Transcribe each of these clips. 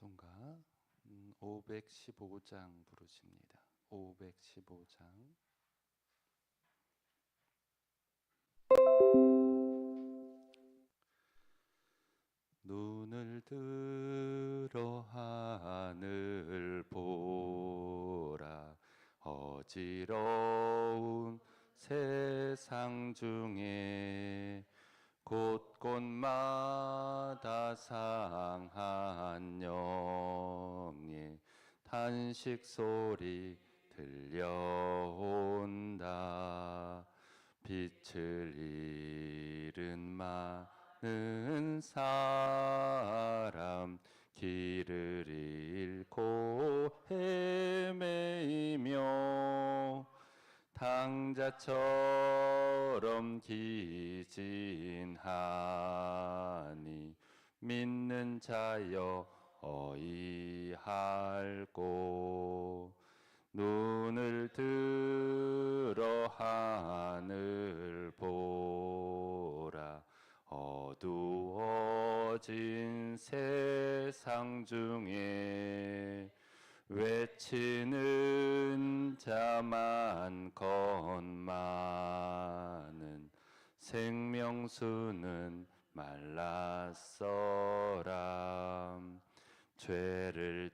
찬송가 음, 515장 부르십니다. 515장 눈을 들어 하늘 보라 어지러운 세상 중에 곳곳마다 상한 영의 탄식 소리 들려온다. 빛을 잃은 많은 사람 길을 잃고 헤매이며 당자처럼 기진하니 믿는 자여 어이할꼬 눈을 들어 하늘 보라. 어두워진 세상 중에 외치는 자만 건많은 생명수는 말랐어라 죄를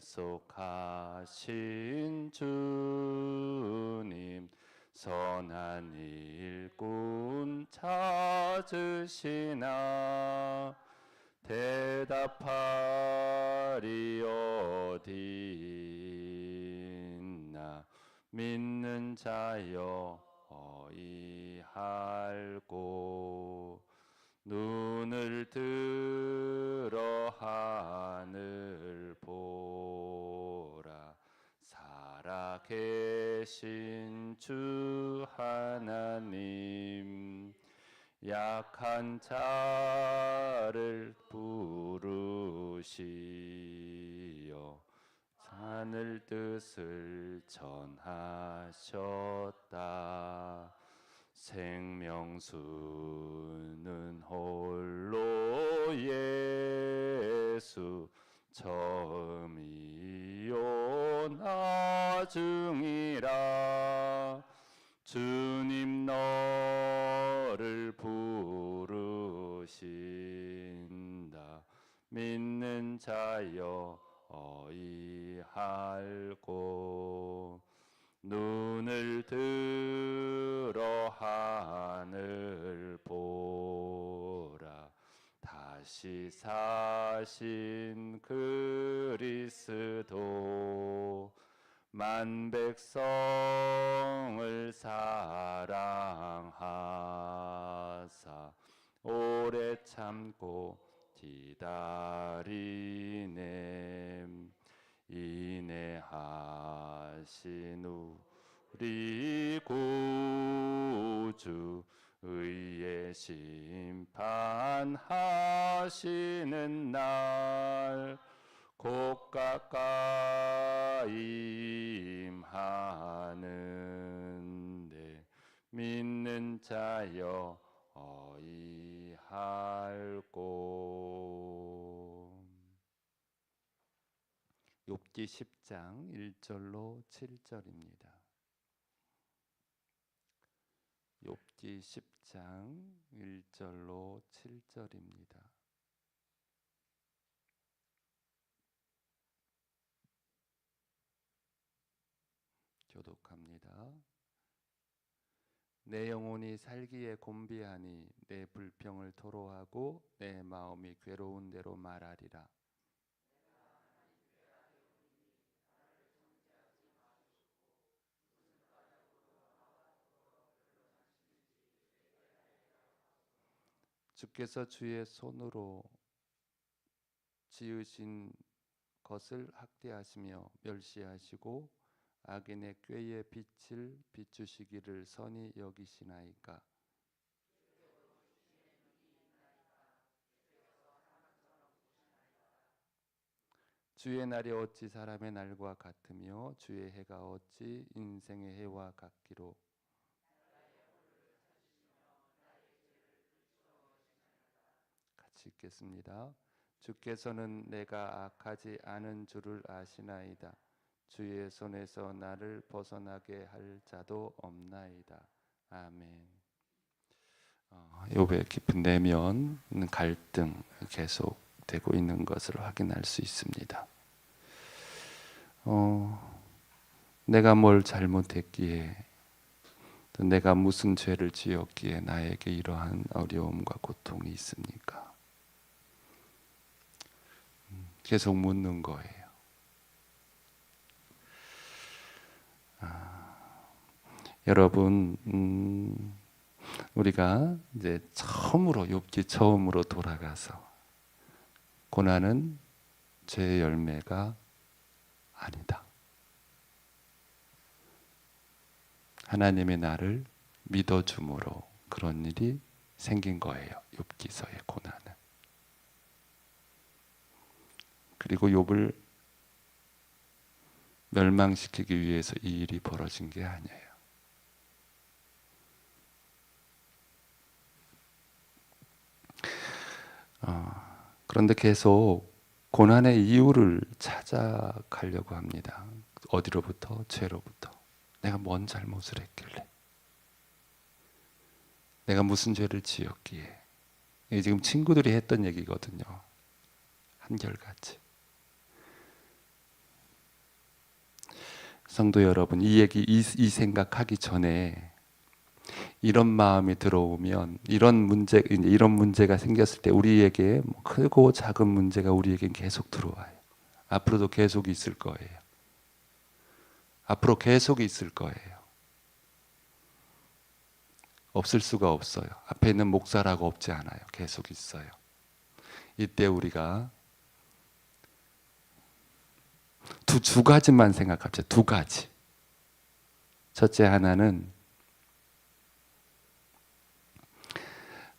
대속하신 주님 선한 일꾼 찾으시나 대답하리 어디있나 믿는 자여 어이할꼬 눈을 들어 하늘 보라. 살아계신 주 하나님 약한 자를 부르시어 하늘 뜻을 전하셨다. 생명수는 홀로 예수 처음이요 나중이라. 주님 너를 부르신다 믿는 자여 어이할꼬 눈을 들어 하늘 보라. 다시 사신 그리스도 만 백성을 사랑하사 오래 참고 기다리네 인내하신 우리 구주 의의 심판하시는 날 곧 가까이 임하는데 믿는 자여 어이 할꼬 욥기 10장 1절로 7절입니다. 욥기 10장 1절로 7절입니다. 교독합니다. 내 영혼이 살기에 곤비하니 내 불평을 토로하고 내 마음이 괴로운 대로 말하리라. 주께서 주의 손으로 지으신 것을 학대하시며 멸시하시고 악인의 꾀의 빛을 비추시기를 선히 여기시나이까 주의 날이 어찌 사람의 날과 같으며 주의 해가 어찌 인생의 해와 같기로 같이 읽겠습니다. 주께서는 내가 악하지 않은 줄을 아시나이다. 주의 손에서 나를 벗어나게 할 자도 없나이다. 아멘. 어, 욥의 깊은 내면 갈등 계속 되고 있는 것을 확인할 수 있습니다. 어, 내가 뭘 잘못했기에 또 내가 무슨 죄를 지었기에 나에게 이러한 어려움과 고통이 있습니까? 음, 계속 묻는 거예요. 여러분, 음, 우리가 이제 처음으로 욥기 처음으로 돌아가서 고난은 죄의 열매가 아니다. 하나님의 나를 믿어줌으로 그런 일이 생긴 거예요. 욥기서의 고난은. 그리고 욥을 멸망시키기 위해서 이 일이 벌어진 게 아니에요. 어, 그런데 계속 고난의 이유를 찾아가려고 합니다. 어디로부터? 죄로부터. 내가 뭔 잘못을 했길래? 내가 무슨 죄를 지었기에? 지금 친구들이 했던 얘기거든요. 한결같이. 성도 여러분, 이 얘기, 이, 이 생각하기 전에 이런 마음이 들어오면 이런 문제 이런 문제가 생겼을 때 우리에게 뭐 크고 작은 문제가 우리에게 계속 들어와요. 앞으로도 계속 있을 거예요. 앞으로 계속 있을 거예요. 없을 수가 없어요. 앞에 있는 목사라고 없지 않아요. 계속 있어요. 이때 우리가 두, 두 가지만 생각합시다. 두 가지. 첫째 하나는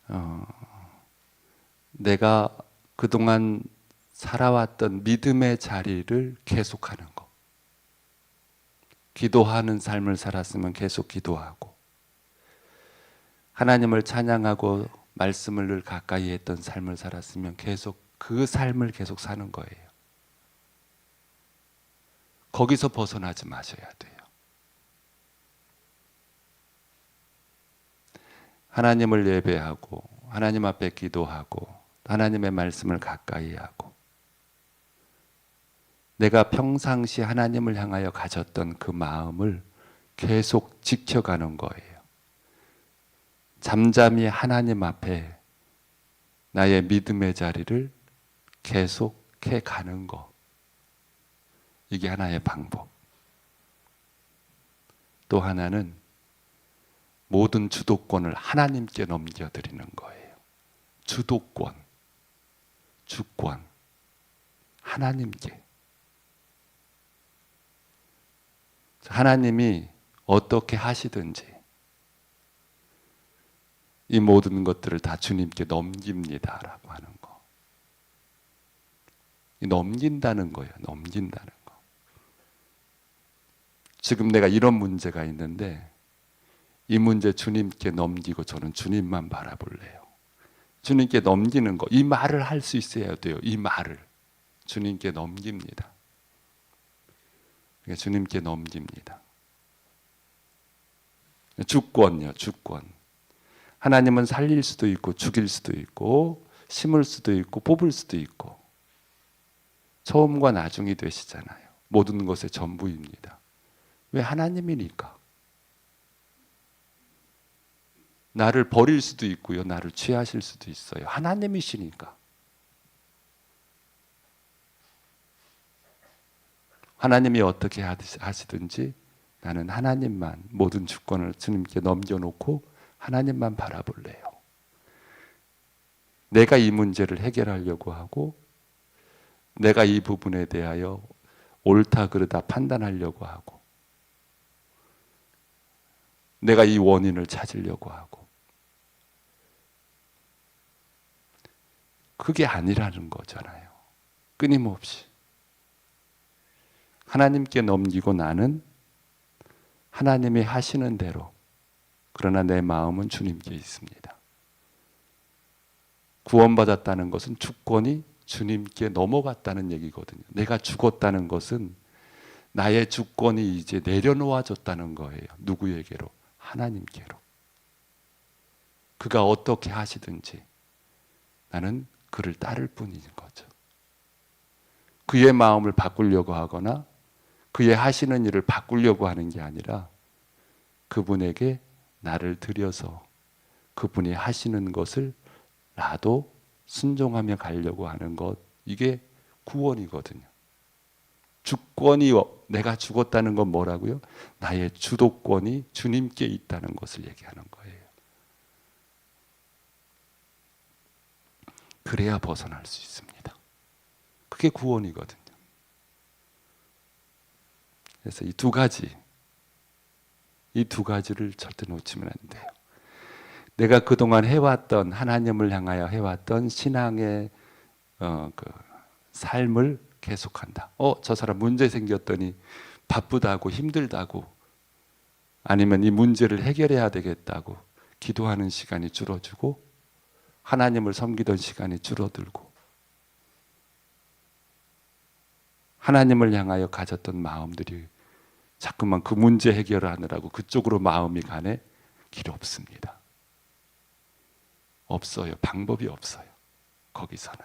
어, 내가 그동안 살아왔던 믿음의 자리를 계속하는 거. 기도하는 삶을 살았으면 계속 기도하고, 하나님을 찬양하고 말씀을 늘 가까이 했던 삶을 살았으면 계속 그 삶을 계속 사는 거예요. 거기서 벗어나지 마셔야 돼요. 하나님을 예배하고 하나님 앞에 기도하고 하나님의 말씀을 가까이 하고 내가 평상시 하나님을 향하여 가졌던 그 마음을 계속 지켜가는 거예요. 잠잠히 하나님 앞에 나의 믿음의 자리를 계속해 가는 거. 이게 하나의 방법. 또 하나는 모든 주도권을 하나님께 넘겨드리는 거예요. 주도권, 주권, 하나님께. 하나님이 어떻게 하시든지 이 모든 것들을 다 주님께 넘깁니다라고 하는 거. 넘긴다는 거예요. 넘긴다는 거. 지금 내가 이런 문제가 있는데 이 문제 주님께 넘기고 저는 주님만 바라볼래요. 주님께 넘기는 거, 이 말을 할 수 있어야 돼요. 이 말을 주님께 넘깁니다. 그러니까 주님께 넘깁니다. 주권요, 주권. 하나님은 살릴 수도 있고 죽일 수도 있고 심을 수도 있고 뽑을 수도 있고 처음과 나중이 되시잖아요. 모든 것의 전부입니다. 왜 하나님이니까. 나를 버릴 수도 있고요. 나를 취하실 수도 있어요. 하나님이시니까. 하나님이 어떻게 하시든지 나는 하나님만 모든 주권을 주님께 넘겨놓고 하나님만 바라볼래요. 내가 이 문제를 해결하려고 하고 내가 이 부분에 대하여 옳다 그르다 판단하려고 하고 내가 이 원인을 찾으려고 하고 그게 아니라는 거잖아요. 끊임없이 하나님께 넘기고 나는 하나님이 하시는 대로 그러나 내 마음은 주님께 있습니다. 구원받았다는 것은 주권이 주님께 넘어갔다는 얘기거든요. 내가 죽었다는 것은 나의 주권이 이제 내려놓아졌다는 거예요. 누구에게로? 하나님께로. 그가 어떻게 하시든지 나는 그를 따를 뿐인 거죠. 그의 마음을 바꾸려고 하거나 그의 하시는 일을 바꾸려고 하는 게 아니라 그분에게 나를 들여서 그분이 하시는 것을 나도 순종하며 가려고 하는 것 이게 구원이거든요. 주권이 내가 죽었다는 건 뭐라고요? 나의 주도권이 주님께 있다는 것을 얘기하는 거예요. 그래야 벗어날 수 있습니다. 그게 구원이거든요. 그래서 이 두 가지, 이 두 가지를 절대 놓치면 안 돼요. 내가 그동안 해왔던 하나님을 향하여 해왔던 신앙의 어, 그 삶을 계속한다. 어, 저 사람 문제 생겼더니 바쁘다고 힘들다고 아니면 이 문제를 해결해야 되겠다고 기도하는 시간이 줄어들고 하나님을 섬기던 시간이 줄어들고 하나님을 향하여 가졌던 마음들이 자꾸만 그 문제 해결을 하느라고 그쪽으로 마음이 가네 길 없습니다. 없어요. 방법이 없어요. 거기서는.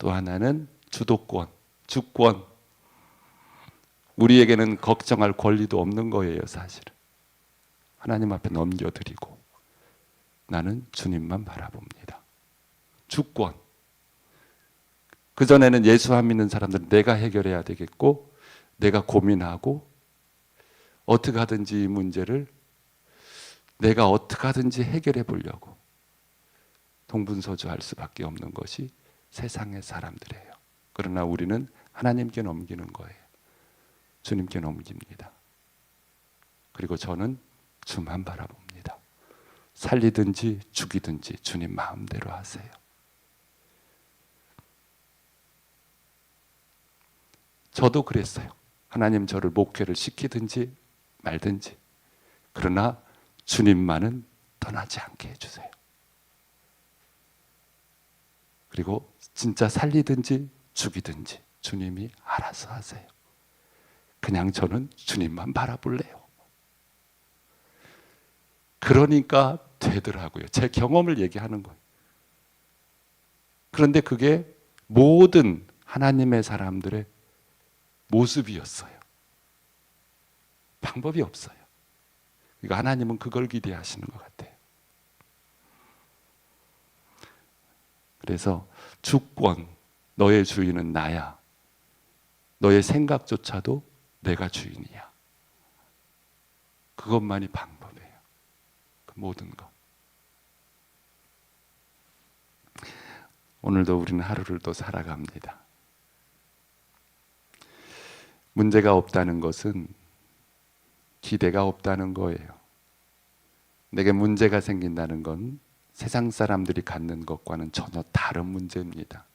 또 하나는 주도권, 주권. 우리에게는 걱정할 권리도 없는 거예요, 사실은. 하나님 앞에 넘겨드리고 나는 주님만 바라봅니다. 주권. 그전에는 예수 안 믿는 사람들은 내가 해결해야 되겠고 내가 고민하고 어떻게 하든지 이 문제를 내가 어떻게 하든지 해결해 보려고 동분서주할 수밖에 없는 것이 세상의 사람들이에요. 그러나 우리는 하나님께 넘기는 거예요. 주님께 넘깁니다. 그리고 저는 주만 바라봅니다. 살리든지 죽이든지 주님 마음대로 하세요. 저도 그랬어요. 하나님 저를 목회를 시키든지 말든지. 그러나 주님만은 떠나지 않게 해주세요. 그리고 진짜 살리든지 죽이든지 주님이 알아서 하세요. 그냥 저는 주님만 바라볼래요. 그러니까 되더라고요. 제 경험을 얘기하는 거예요. 그런데 그게 모든 하나님의 사람들의 모습이었어요. 방법이 없어요. 그러니까 하나님은 그걸 기대하시는 것 같아요. 그래서 주권, 너의 주인은 나야. 너의 생각조차도 내가 주인이야. 그것만이 방법이에요. 그 모든 것. 오늘도 우리는 하루를 또 살아갑니다. 문제가 없다는 것은 기대가 없다는 거예요. 내게 문제가 생긴다는 건 세상 사람들이 갖는 것과는 전혀 다른 문제입니다.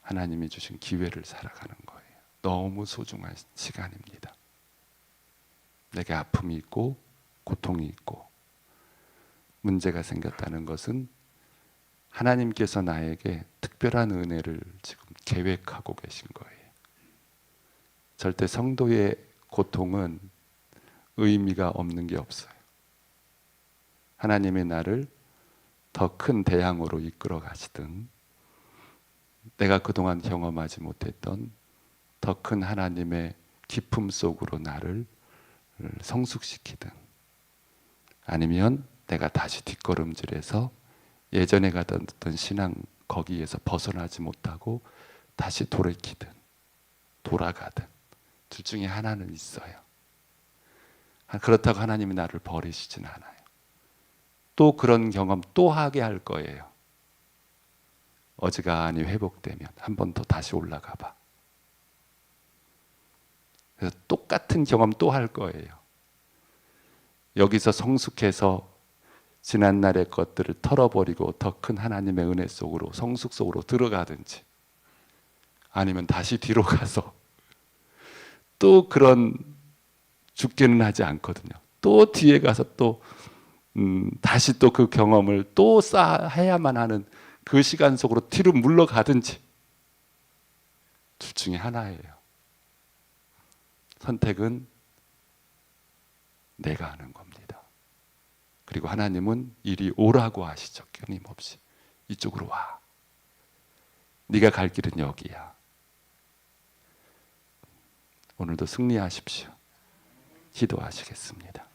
하나님이 주신 기회를 살아가는 거예요. 너무 소중한 시간입니다. 내게 아픔이 있고 고통이 있고 문제가 생겼다는 것은 하나님께서 나에게 특별한 은혜를 지금 계획하고 계신 거예요. 절대 성도의 고통은 의미가 없는 게 없어요. 하나님이 나를 더 큰 대양으로 이끌어 가시든 내가 그동안 경험하지 못했던 더 큰 하나님의 기품 속으로 나를 성숙시키든 아니면 내가 다시 뒷걸음질해서 예전에 가던 신앙 거기에서 벗어나지 못하고 다시 돌이키든 돌아가든 둘 중에 하나는 있어요. 그렇다고 하나님이 나를 버리시진 않아요. 또 그런 경험 또 하게 할 거예요. 어지간히 회복되면 한 번 더 다시 올라가 봐. 그래서 똑같은 경험 또 할 거예요. 여기서 성숙해서 지난날의 것들을 털어버리고 더 큰 하나님의 은혜 속으로 성숙 속으로 들어가든지 아니면 다시 뒤로 가서 또 그런 죽기는 하지 않거든요. 또 뒤에 가서 또 음, 다시 또 그 경험을 또 쌓아야만 하는 그 시간 속으로 뒤로 물러가든지 둘 중에 하나예요. 선택은 내가 하는 겁니다. 그리고 하나님은 이리 오라고 하시죠. 끊임없이 이쪽으로 와. 네가 갈 길은 여기야. 오늘도 승리하십시오. 기도하시겠습니다.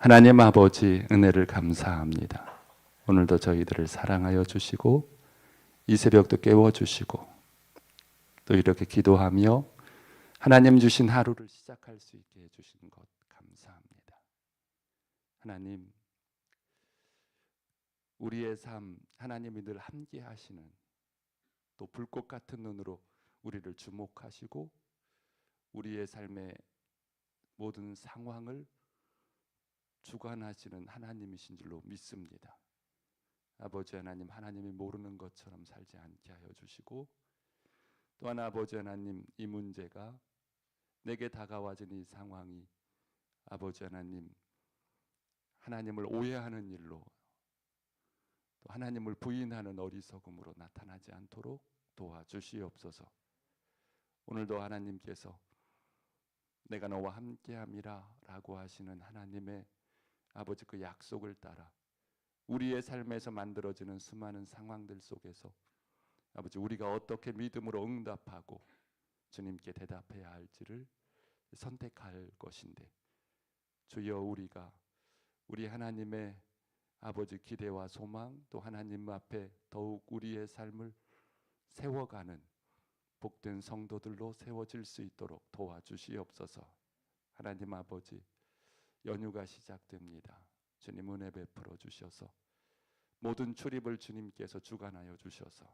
하나님 아버지 은혜를 감사합니다. 오늘도 저희들을 사랑하여 주시고 이 새벽도 깨워 주시고 또 이렇게 기도하며 하나님 주신 하루를 시작할 수 있게 해 주신 것 감사합니다. 하나님 우리의 삶 하나님이 늘 함께 하시는 또 불꽃 같은 눈으로 우리를 주목하시고 우리의 삶의 모든 상황을 주관하시는 하나님이신 줄로 믿습니다. 아버지 하나님 하나님이 모르는 것처럼 살지 않게 하여 주시고 또한 아버지 하나님 이 문제가 내게 다가와진 이 상황이 아버지 하나님 하나님을 오해하는 일로 또 하나님을 부인하는 어리석음으로 나타나지 않도록 도와주시옵소서. 오늘도 하나님께서 내가 너와 함께함이라 라고 하시는 하나님의 아버지 그 약속을 따라 우리의 삶에서 만들어지는 수많은 상황들 속에서 아버지 우리가 어떻게 믿음으로 응답하고 주님께 대답해야 할지를 선택할 것인데 주여 우리가 우리 하나님의 아버지 기대와 소망 또 하나님 앞에 더욱 우리의 삶을 세워가는 복된 성도들로 세워질 수 있도록 도와주시옵소서. 하나님 아버지 연휴가 시작됩니다. 주님 은혜 베풀어 주셔서 모든 출입을 주님께서 주관하여 주셔서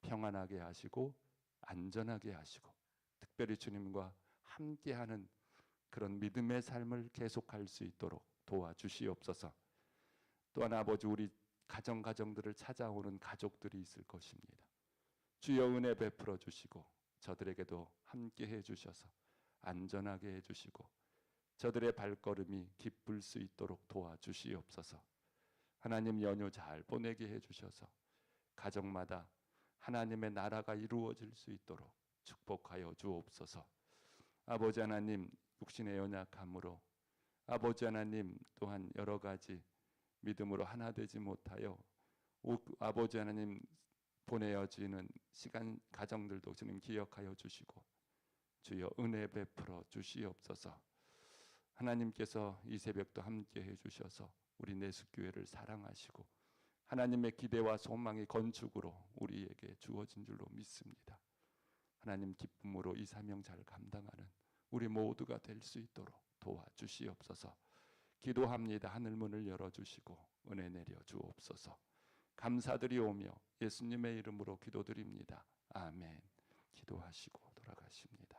평안하게 하시고 안전하게 하시고 특별히 주님과 함께하는 그런 믿음의 삶을 계속할 수 있도록 도와주시옵소서. 또한 아버지 우리 가정 가정들을 찾아오는 가족들이 있을 것입니다. 주여 은혜 베풀어 주시고 저들에게도 함께 해 주셔서 안전하게 해 주시고 저들의 발걸음이 기쁠 수 있도록 도와주시옵소서. 하나님 연휴 잘 보내게 해 주셔서 가정마다 하나님의 나라가 이루어질 수 있도록 축복하여 주옵소서. 아버지 하나님 육신의 연약함으로 아버지 하나님 또한 여러 가지 믿음으로 하나 되지 못하여 아버지 하나님 보내어지는 시간 가정들도 주님 기억하여 주시고 주여 은혜 베풀어 주시옵소서. 하나님께서 이 새벽도 함께 해 주셔서 우리 내숙교회를 사랑하시고 하나님의 기대와 소망의 건축으로 우리에게 주어진 줄로 믿습니다. 하나님 기쁨으로 이 사명 잘 감당하는 우리 모두가 될 수 있도록 도와주시옵소서. 기도합니다. 하늘 문을 열어 주시고 은혜 내려 주옵소서. 감사드리오며 예수님의 이름으로 기도드립니다. 아멘. 기도하시고 돌아가십니다.